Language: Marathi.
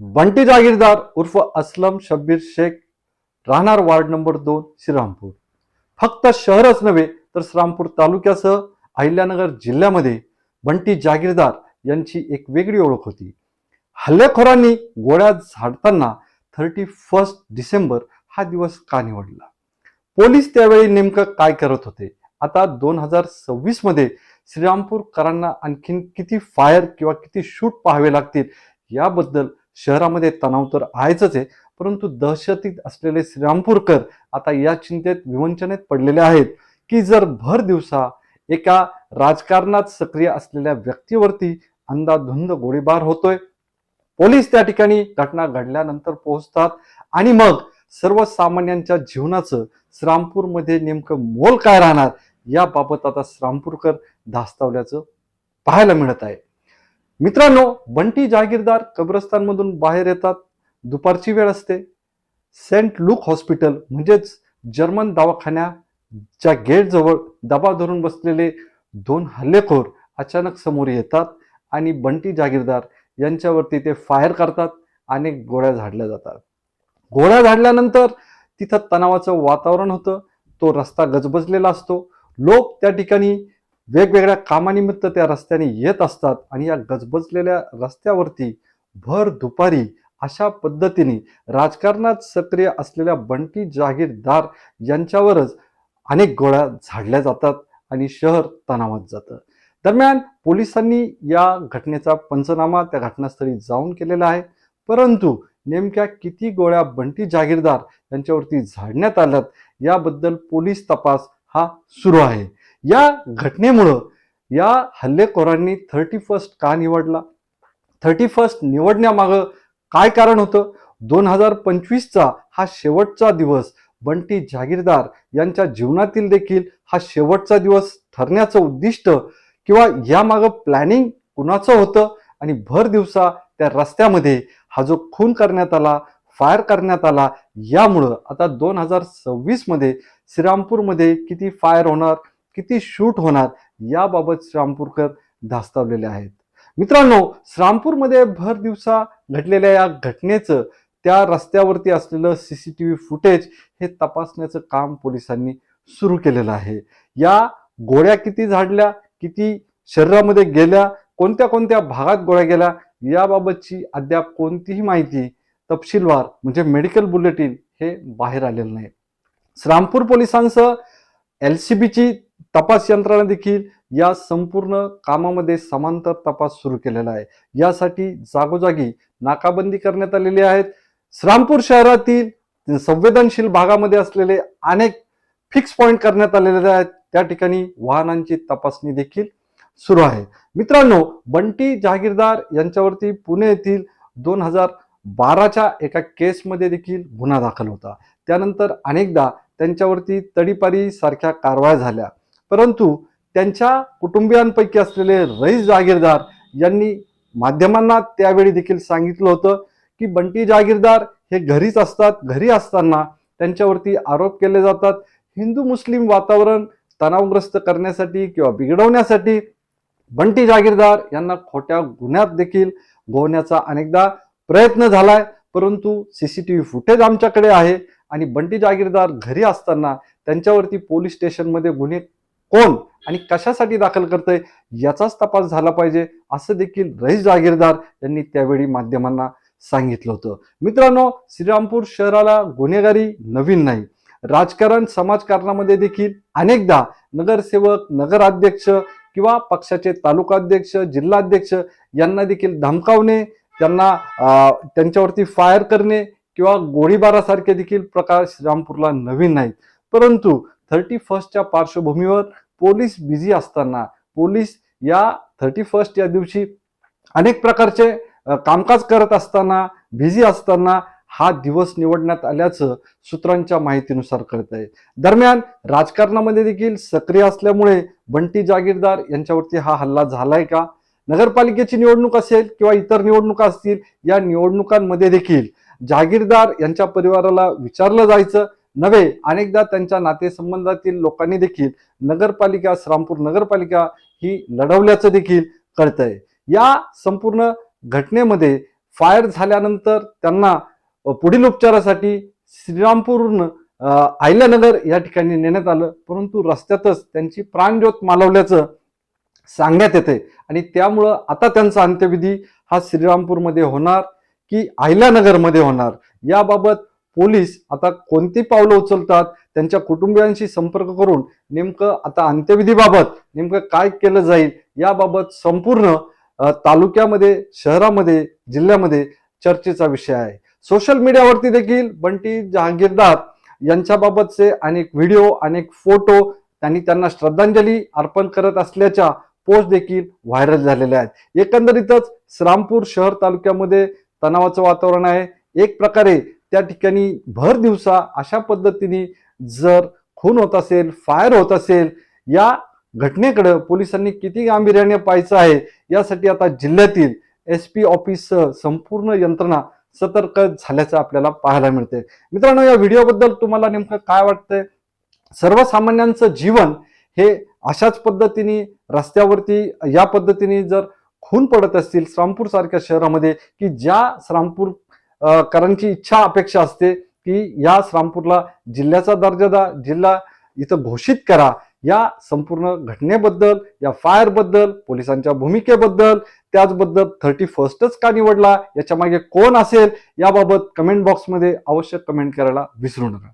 बंटी जागीरदार उर्फ असलम शब्बीर शेख राहणार वार्ड नंबर दोन श्रीरामपूर. फक्त शहरच नव्हे तर श्रीरामपूर तालुक्यासह अहिल्यानगर जिल्ह्यामध्ये बंटी जागीरदार यांची एक वेगळी ओळख होती. हल्लेखोरांनी गोळ्या झाडताना थर्टी फर्स्ट डिसेंबर हा दिवस का निवडला? पोलीस त्यावेळी नेमकं काय करत होते? आता दोन हजार सव्वीसमध्ये श्रीरामपूरकरांना आणखीन किती फायर किंवा किती शूट पाहावे लागतील याबद्दल शहरामध्ये तणाव तर आहेच आहे परंतु दहशतीत असलेले श्रीरामपूरकर आता या चिंतेत विवंचनेत पडलेले आहेत की जर भर दिवसा एका राजकारणात सक्रिय असलेल्या व्यक्तीवरती अंदाधुंद गोळीबार होतोय पोलीस त्या ठिकाणी घटना घडल्यानंतर पोहोचतात आणि मग सर्वसामान्यांच्या जीवनाचं श्रामपूरमध्ये नेमकं मोल काय राहणार याबाबत आता श्रामपूरकर धास्तावल्याचं पाहायला मिळत आहे. मित्रांनो बंटी जागीरदार कब्रस्तानमधून बाहेर येतात. दुपारची वेळ असते. सेंट लूक हॉस्पिटल म्हणजेच जर्मन दवाखान्याच्या गेटजवळ दबा धरून बसलेले दोन हल्लेखोर अचानक समोर येतात आणि बंटी जागीरदार यांच्यावरती ते फायर करतात आणि गोळ्या झाडल्या जातात. गोळ्या झाडल्यानंतर तिथं तणावाचं वातावरण होतं. तो रस्ता गजबजलेला असतो. लोक त्या ठिकाणी वेगवेगळ्या कामानिमित्त त्या रस्त्याने येत असतात आणि या गजबजलेल्या रस्त्यावरती भर दुपारी अशा पद्धतीने राजकारणात सक्रिय असलेल्या बंटी जागीरदार यांच्यावरच अनेक गोळ्या झाडल्या जातात आणि शहर तणावात जातं. दरम्यान पोलिसांनी या घटनेचा पंचनामा त्या घटनास्थळी जाऊन केलेला आहे. परंतु नेमक्या किती गोळ्या बंटी जागीरदार यांच्यावरती झाडण्यात आल्यात याबद्दल पोलीस तपास हा सुरू आहे. या घटनेमुळं या हल्लेखोरांनी थर्टी फर्स्ट का निवडला? थर्टी फर्स्ट निवडण्यामागं काय कारण होतं? दोन हजार पंचवीसचा हा शेवटचा दिवस बंटी जागीरदार यांच्या जीवनातील देखील हा शेवटचा दिवस ठरण्याचं उद्दिष्ट किंवा यामागं प्लॅनिंग कुणाचं होतं? आणि भर दिवसा त्या रस्त्यामध्ये हा जो खून करण्यात आला फायर करण्यात आला यामुळं आता दोन हजार सव्वीसमध्ये श्रीरामपूरमध्ये किती फायर होणार? किती शूट होणार याबाबत श्रामपूरकर धास्तावलेले आहेत. मित्रांनो श्रामपूरमध्ये भर दिवसा घडलेल्या या घटनेचं त्या रस्त्यावरती असलेलं C C T V footage हे तपासण्याचं काम पोलिसांनी सुरू केलेलं आहे. या गोळ्या किती झाडल्या किती शरीरामध्ये गेल्या कोणत्या कोणत्या भागात गोळ्या गेल्या याबाबतची अद्याप कोणतीही माहिती तपशीलवार म्हणजे मेडिकल बुलेटिन हे बाहेर आलेलं नाही. श्रामपूर पोलिसांसह एल सी बीची तपास यंत्रणा देखील या संपूर्ण कामामध्ये समांतर तपास सुरू केलेला आहे. यासाठी जागोजागी नाकाबंदी करण्यात आलेली आहेत. श्रामपूर शहरातील संवेदनशील भागामध्ये असलेले अनेक फिक्स पॉईंट करण्यात आलेले आहेत. त्या ठिकाणी वाहनांची तपासणी देखील सुरू आहे. मित्रांनो बंटी जहागीरदार यांच्यावरती पुणे येथील दोन हजार बाराच्या एका केसमध्ये देखील गुन्हा दाखल होता. त्यानंतर अनेकदा त्यांच्यावरती तडीपारी सारख्या कारवाया झाल्या. परंतु त्यांच्या कुटुंबियांपैकी असलेले रईस जागीरदार यांनी माध्यमांना त्यावेळी देखील सांगितलं होतं की बंटी जागीरदार हे घरीच असतात घरी असताना त्यांच्यावरती आरोप केले जातात. हिंदू मुस्लिम वातावरण तणावग्रस्त करण्यासाठी किंवा बिघडवण्यासाठी बंटी जागीरदार यांना खोट्या गुन्ह्यात देखील गोवण्याचा अनेकदा प्रयत्न झालाय. परंतु C C T V footage आमच्याकडे आहे आणि बंटी जागीरदार घरी असताना त्यांच्यावरती पोलीस स्टेशनमध्ये गुन्हे कोण आणि कशासाठी दाखल करतंय याचाच तपास झाला पाहिजे असं देखील रईस जागीरदार यांनी त्यावेळी माध्यमांना सांगितलं होतं. मित्रांनो श्रीरामपूर शहराला गुन्हेगारी नवीन नाही. राजकारण समाजकारणामध्ये देखील अनेकदा नगरसेवक नगराध्यक्ष किंवा पक्षाचे तालुकाध्यक्ष जिल्हाध्यक्ष यांना देखील धमकावणे त्यांना त्यांच्यावरती फायर करणे किंवा गोळीबारासारखे देखील प्रकार श्रीरामपूरला नवीन नाहीत. परंतु थर्टी फर्स्टच्या पार्श्वभूमीवर पोलीस बिझी असताना पोलीस या थर्टी फर्स्ट या दिवशी अनेक प्रकारचे कामकाज करत असताना बिझी असताना हा दिवस निवडण्यात आल्याचं सूत्रांच्या माहितीनुसार कळत आहे दरम्यान राजकारणामध्ये देखील सक्रिय असल्यामुळे बंटी जागीरदार यांच्यावरती हा हल्ला झालाय का? नगरपालिकेची निवडणूक असेल किंवा इतर निवडणुका असतील या निवडणुकांमध्ये देखील जागीरदार यांच्या परिवाराला विचारलं जायचं. नव्हे अनेकदा त्यांच्या नातेसंबंधातील लोकांनी देखील नगरपालिका श्रामपूर नगरपालिका ही लढवल्याचं देखील कळतंय. या संपूर्ण घटनेमध्ये फायर झाल्यानंतर त्यांना पुढील उपचारासाठी श्रीरामपूरहून आयल्यानगर अहिल्यानगर या ठिकाणी नेण्यात आलं. परंतु रस्त्यातच त्यांची प्राणज्योत मालवल्याचं सांगण्यात येते आणि त्यामुळं आता त्यांचा अंत्यविधी हा श्रीरामपूरमध्ये होणार की अहिल्यानगरमध्ये होणार. याबाबत पोलीस आता कोणती पावलं उचलतात त्यांच्या कुटुंबियांशी संपर्क करून नेमकं आता अंत्यविधीबाबत नेमकं काय केलं जाईल याबाबत संपूर्ण तालुक्यामध्ये शहरामध्ये जिल्ह्यामध्ये चर्चेचा विषय आहे. सोशल मीडियावरती देखील बंटी जहांगीरदार यांच्याबाबतचे अनेक व्हिडिओ अनेक फोटो त्यांनी त्यांना श्रद्धांजली अर्पण करत असल्याच्या पोस्ट देखील व्हायरल झालेल्या आहेत. एकंदरीतच श्रामपूर शहर तालुक्यामध्ये तणावाचं वातावरण आहे. एक प्रकारे त्या ठिकाणी भर दिवसा अशा पद्धतीने जर खून होत असेल फायर होत असेल या घटनेकडं पोलिसांनी किती गांभीर्याने पाहायचं आहे यासाठी आता जिल्ह्यातील एस पी ऑफिस संपूर्ण यंत्रणा सतर्क झाल्याचं आपल्याला पाहायला मिळते मित्रांनो या व्हिडिओबद्दल तुम्हाला नेमकं काय वाटतंय? सर्वसामान्यांचं जीवन हे अशाच पद्धतीने रस्त्यावरती या पद्धतीने जर खून पडत असतील श्रामपूर सारख्या शहरामध्ये की ज्या श्रामपूर अ, करांची इच्छा अपेक्षा असते की या श्रामपूरला जिल्ह्याचा दर्जा द्या जिल्हा इथं घोषित करा. या संपूर्ण घटनेबद्दल या फायरबद्दल पोलिसांच्या भूमिकेबद्दल त्याचबद्दल थर्टी फर्स्टच का निवडला याच्या मागे कोण असेल याबाबत कमेंट बॉक्समध्ये अवश्य कमेंट करायला विसरू नका.